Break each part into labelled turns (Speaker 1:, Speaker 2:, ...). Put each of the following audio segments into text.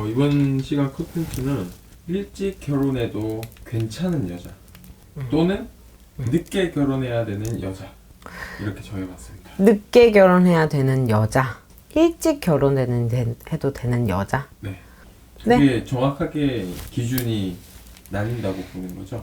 Speaker 1: 어, 이번 시간 콘텐츠는 일찍 결혼해도 괜찮은 여자 또는 늦게 결혼해야 되는 여자 이렇게 정해봤습니다.
Speaker 2: 늦게 결혼해야 되는 여자, 일찍 결혼해는 되- 해도 되는 여자.
Speaker 1: 네.
Speaker 2: 네.
Speaker 1: 되게 정확하게 기준이 나뉜다고 보는 거죠.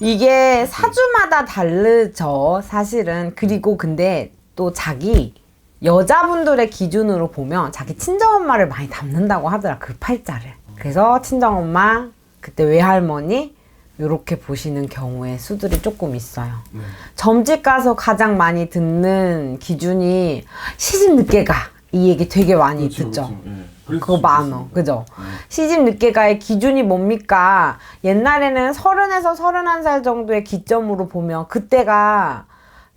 Speaker 2: 이게 사주마다 다르죠, 사실은. 그리고 근데 또 자기 여자분들의 기준으로 보면 자기 친정엄마를 많이 닮는다고 하더라, 그 팔자를. 그래서 친정엄마, 그때 외할머니, 이렇게 보시는 경우의 수들이 조금 있어요.
Speaker 1: 네.
Speaker 2: 점집 가서 가장 많이 듣는 기준이 시집 늦게 가. 이 얘기 되게 많이
Speaker 1: 그렇죠,
Speaker 2: 듣죠.
Speaker 1: 그렇죠. 예. 그래서
Speaker 2: 그거
Speaker 1: 좀
Speaker 2: 많어. 그죠?
Speaker 1: 네.
Speaker 2: 시집 늦게 가의 기준이 뭡니까? 옛날에는 서른에서 서른한 살 정도의 기점으로 보면 그때가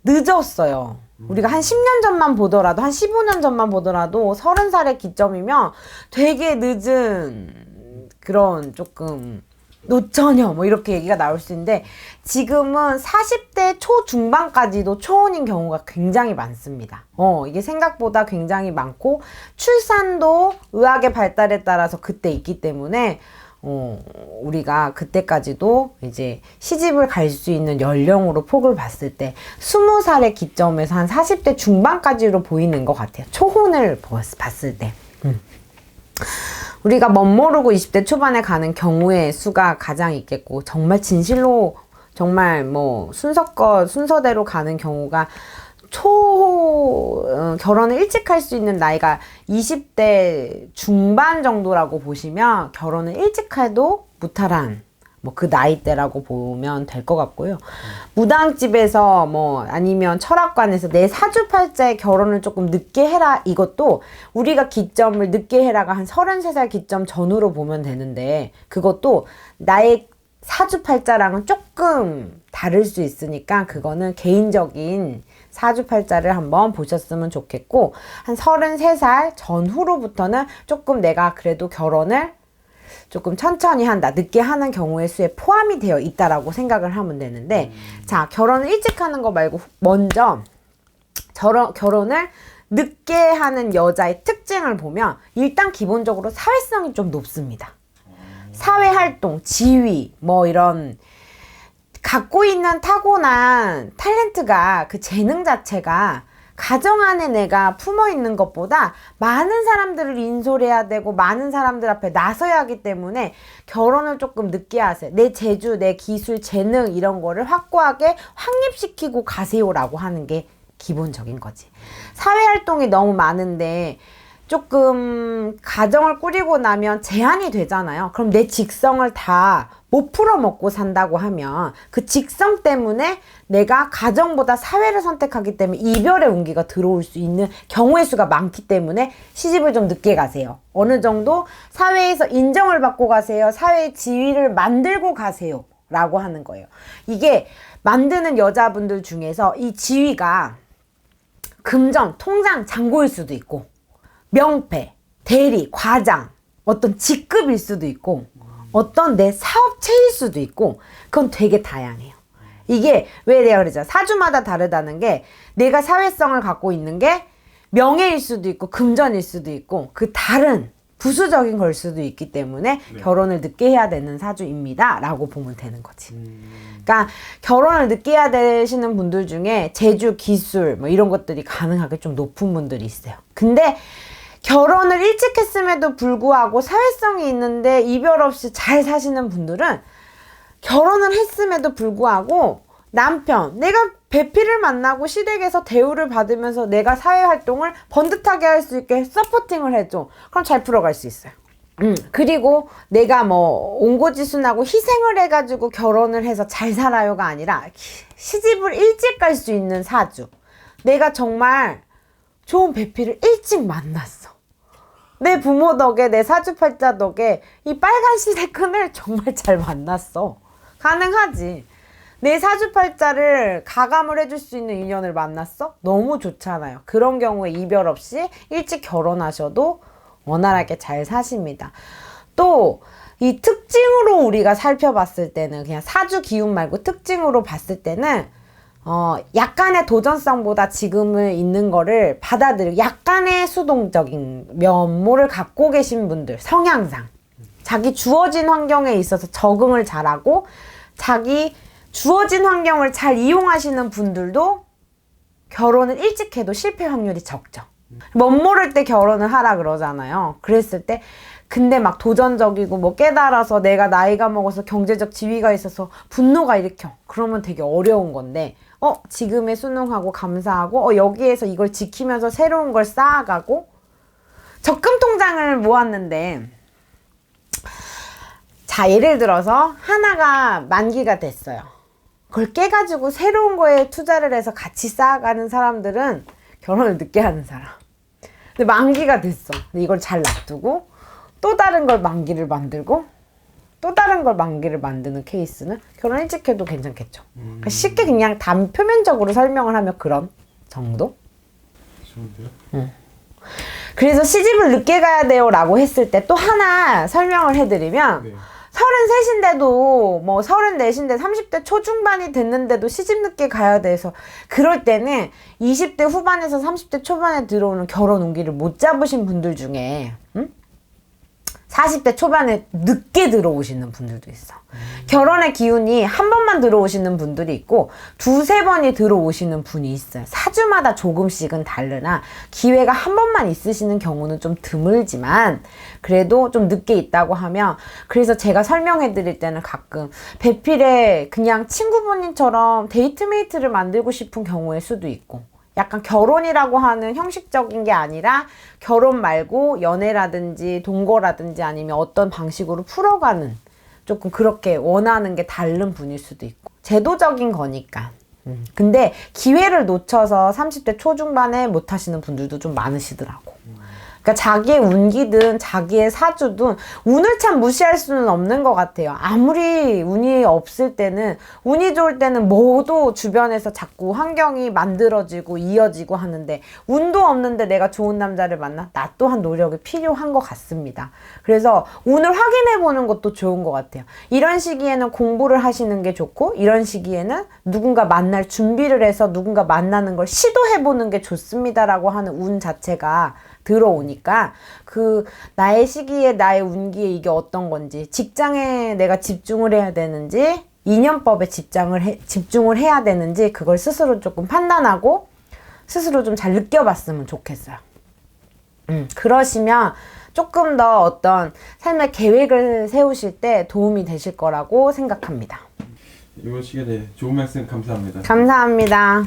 Speaker 2: 늦었어요. 우리가 한 10년 전만 보더라도, 한 15년 전만 보더라도 서른 살의 기점이면 되게 늦은 그런 조금 노처녀 뭐 이렇게 얘기가 나올 수 있는데 지금은 40대 초중반까지도 초혼인 경우가 굉장히 많습니다. 어, 이게 생각보다 굉장히 많고 출산도 의학의 발달에 따라서 그때 있기 때문에 어, 우리가 그때까지도 이제 시집을 갈 수 있는 연령으로 폭을 봤을 때 20살의 기점에서 한 40대 중반까지로 보이는 것 같아요. 초혼을 봤- 봤을 때. 음. 우리가 멋모르고 20대 초반에 가는 경우의 수가 가장 있겠고 정말 진실로 정말 뭐 순서껏 순서대로 가는 경우가 초 어, 결혼을 일찍 할 수 있는 나이가 20대 중반 정도라고 보시면 결혼을 일찍 해도 무탈한 뭐 그 나이대라고 보면 될 것 같고요. 무당집에서 뭐 아니면 철학관에서 내 사주팔자에 결혼을 조금 늦게 해라 이것도 우리가 기점을 늦게 해라가 한 33살 기점 전후로 보면 되는데 그것도 나의 사주팔자랑은 조금 다를 수 있으니까 그거는 개인적인 사주팔자를 한번 보셨으면 좋겠고 한 33살 전후로부터는 조금 내가 그래도 결혼을 조금 천천히 한다, 늦게 하는 경우의 수에 포함이 되어 있다라고 생각을 하면 되는데, 자, 결혼을 일찍 하는 거 말고 먼저 결혼, 결혼을 늦게 하는 여자의 특징을 보면 일단 기본적으로 사회성이 좀 높습니다. 사회 활동, 지위, 뭐 이런 갖고 있는 타고난 탤런트가 그 재능 자체가 가정 안에 내가 품어 있는 것보다 많은 사람들을 인솔해야 되고 많은 사람들 앞에 나서야 하기 때문에 결혼을 조금 늦게 하세요. 내 재주, 내 기술, 재능 이런 거를 확고하게 확립시키고 가세요라고 하는 게 기본적인 거지. 사회 활동이 너무 많은데 조금 가정을 꾸리고 나면 제한이 되잖아요. 그럼 내 직성을 다 못 풀어먹고 산다고 하면 그 직성 때문에 내가 가정보다 사회를 선택하기 때문에 이별의 운기가 들어올 수 있는 경우의 수가 많기 때문에 시집을 좀 늦게 가세요. 어느 정도 사회에서 인정을 받고 가세요. 사회의 지위를 만들고 가세요. 라고 하는 거예요. 이게 만드는 여자분들 중에서 이 지위가 금전, 통장, 잔고일 수도 있고 명패, 대리, 과장, 어떤 직급일 수도 있고, 어떤 내 사업체일 수도 있고, 그건 되게 다양해요. 이게 왜 내가 그러죠? 사주마다 다르다는 게 내가 사회성을 갖고 있는 게 명예일 수도 있고, 금전일 수도 있고, 그 다른 부수적인 걸 수도 있기 때문에 결혼을 늦게 해야 되는 사주입니다. 라고 보면 되는 거지. 그러니까 결혼을 늦게 해야 되시는 분들 중에 재주, 기술 뭐 이런 것들이 가능하게 좀 높은 분들이 있어요. 근데 결혼을 일찍 했음에도 불구하고 사회성이 있는데 이별 없이 잘 사시는 분들은 결혼을 했음에도 불구하고 남편, 내가 배필을 만나고 시댁에서 대우를 받으면서 내가 사회 활동을 번듯하게 할 수 있게 서포팅을 해줘. 그럼 잘 풀어갈 수 있어요. 음, 그리고 내가 뭐 온고지순하고 희생을 해가지고 결혼을 해서 잘 살아요가 아니라 시집을 일찍 갈 수 있는 사주. 내가 정말 좋은 배필을 일찍 만났어. 내 부모 덕에 내 사주팔자 덕에 이 빨간 시대 끈을 정말 잘 만났어. 가능하지. 내 사주팔자를 가감을 해줄 수 있는 인연을 만났어? 너무 좋잖아요. 그런 경우에 이별 없이 일찍 결혼하셔도 원활하게 잘 사십니다. 또, 이 특징으로 우리가 살펴봤을 때는 그냥 사주 기운 말고 특징으로 봤을 때는 어, 약간의 도전성보다 지금을 있는 거를 받아들이고 약간의 수동적인 면모를 갖고 계신 분들, 성향상. 자기 주어진 환경에 있어서 적응을 잘하고 자기 주어진 환경을 잘 이용하시는 분들도 결혼을 일찍 해도 실패 확률이 적죠. 멋 모를 때 결혼을 하라 그러잖아요. 그랬을 때 근데 막 도전적이고 뭐 깨달아서 내가 나이가 먹어서 경제적 지위가 있어서 분노가 일으켜. 그러면 되게 어려운 건데 어 지금의 순응하고 감사하고 어 여기에서 이걸 지키면서 새로운 걸 쌓아가고 적금 통장을 모았는데 자 예를 들어서 하나가 만기가 됐어요. 그걸 깨가지고 새로운 거에 투자를 해서 같이 쌓아가는 사람들은 결혼을 늦게 하는 사람. 근데 만기가 됐어. 근데 이걸 잘 놔두고 또 다른 걸 만기를 만들고 또 다른 걸 만기를 만드는 케이스는 결혼 일찍 해도 괜찮겠죠. 그러니까 쉽게 그냥 단 표면적으로 설명을 하면 그런 정도?
Speaker 1: 좋은데요?
Speaker 2: 그래서 시집을 늦게 가야 돼요 라고 했을 때 또 하나 설명을 해드리면
Speaker 1: 네.
Speaker 2: 서른셋인데도 뭐 서른넷인데 30대 초중반이 됐는데도 시집 늦게 가야 돼서 그럴 때는 20대 후반에서 30대 초반에 들어오는 결혼 운기를 못 잡으신 분들 중에 음? 40대 초반에 늦게 들어오시는 분들도 있어. 결혼의 기운이 한 번만 들어오시는 분들이 있고 두세 번이 들어오시는 분이 있어요. 사주마다 조금씩은 다르나 기회가 한 번만 있으시는 경우는 좀 드물지만 그래도 좀 늦게 있다고 하면 그래서 제가 설명해 드릴 때는 가끔 배필에 그냥 친구분님처럼 데이트메이트를 만들고 싶은 경우일 수도 있고 약간 결혼이라고 하는 형식적인 게 아니라 결혼 말고 연애라든지 동거라든지 아니면 어떤 방식으로 풀어가는 조금 그렇게 원하는 게 다른 분일 수도 있고 제도적인 거니까 음. 근데 기회를 놓쳐서 30대 초중반에 못 하시는 분들도 좀 많으시더라고 그러니까 자기의 운기든 자기의 사주든 운을 참 무시할 수는 없는 것 같아요. 아무리 운이 없을 때는 운이 좋을 때는 뭐도 주변에서 자꾸 환경이 만들어지고 이어지고 하는데 운도 없는데 내가 좋은 남자를 만나 나 또한 노력이 필요한 것 같습니다. 그래서 운을 확인해 보는 것도 좋은 것 같아요. 이런 시기에는 공부를 하시는 게 좋고 이런 시기에는 누군가 만날 준비를 해서 누군가 만나는 걸 시도해 보는 게 좋습니다라고 하는 운 자체가 들어오니까 그 나의 시기에 나의 운기에 이게 어떤 건지 직장에 내가 집중을 해야 되는지 인연법에 집중을 해, 집중을 해야 되는지 그걸 스스로 조금 판단하고 스스로 좀 잘 느껴봤으면 좋겠어요. 음, 그러시면 조금 더 어떤 삶의 계획을 세우실 때 도움이 되실 거라고 생각합니다.
Speaker 1: 이번 시간에 좋은 말씀 감사합니다.
Speaker 2: 감사합니다.